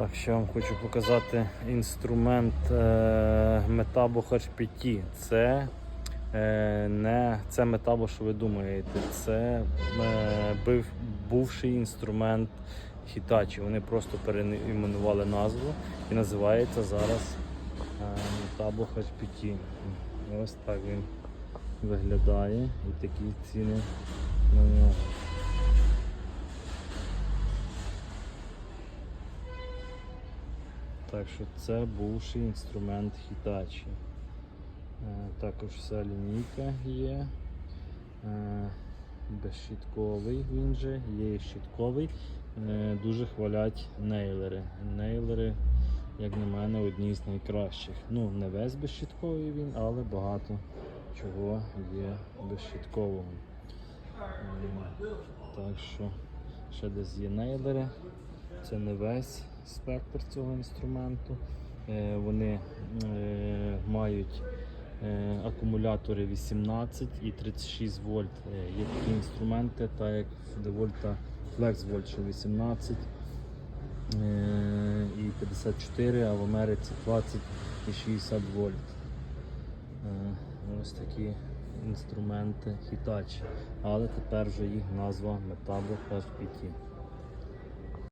Так, ще вам хочу показати інструмент е, Metabo HP. Це е, не це Metabo, що ви думаєте, це е, бувший інструмент Hitachi. Вони просто переіменували назву і називається зараз е, Metabo. Ось так він виглядає і такі ціни на нього. Так що це бувший інструмент Hitachi. Е, Також вся лінійка є. Е, Безщітковий він же, є щітковий. Е, Дуже хвалять нейлери. Нейлери, як на мене, одні з найкращих. Ну, не весь безщітковий він, але багато чого є безщіткового. Так що ще десь є нейлери. Це не весь спектр цього інструменту. Е, Вони е, мають е, акумулятори 18 і 36 вольт. Є такі інструменти, так як DeWalt FlexVolt, що 18 е, і 54, а в Америці 20 і 60 вольт. Ось такі інструменти Hitachi. Але тепер вже їх назва Metabo FPT.